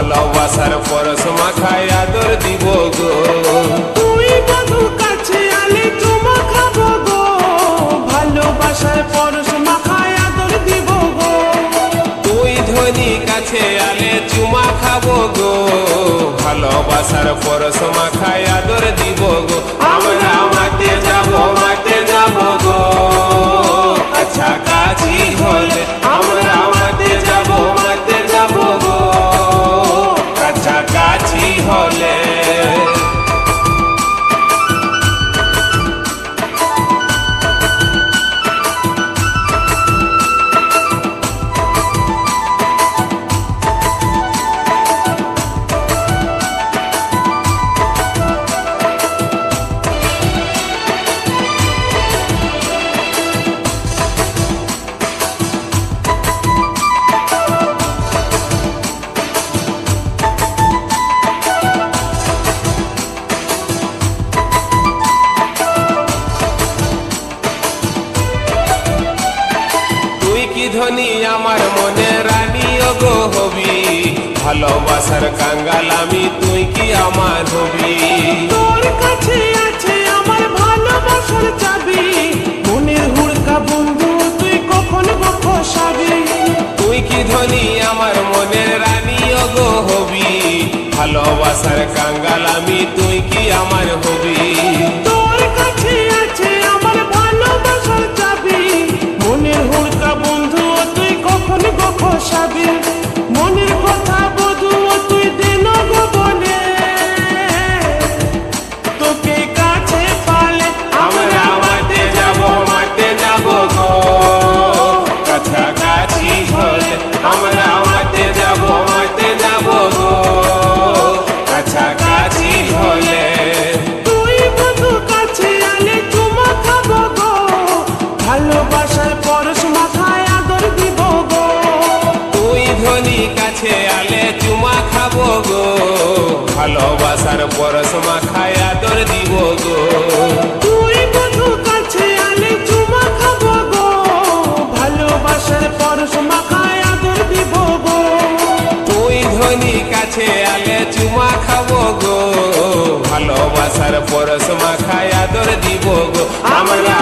ভালোবাসার পরশ মাখায় আদর দিব গো। ভালোবাসার পরশ মাখায় আদর কাছে আলে চুমা খাব গো। ভালোবাসার পরশমা মাখায় আদর দিব গো। Hallelujah. কি ধ্বনি আমার মনে রানী? গো হবি ভালোবাসার কাঙ্গাল আমি তুই কি আমার হবি? তোর কাছে আছে আমার ভালোবাসার চাবি। মনের হুড়কা বন্ধু তুই কখন বসাবি তুই কি ধনী আমার মনে রানী? গো হবি ভালোবাসার কাঙ্গাল আমি তুই কি আমার হবি? কাছে আলে চুমা খাব গো। ভালোবাসার পরশ মাখায় আদর দিব গো। তুই বধু কাছে আলে চুমা খাব গো। ভালোবাসার পরশ মাথায় আদর দিব গো। তুই ধনী কাছে আলে চুমা খাব গো। ভালোবাসার পরশ মাখায় আদর দিব গো। আমরা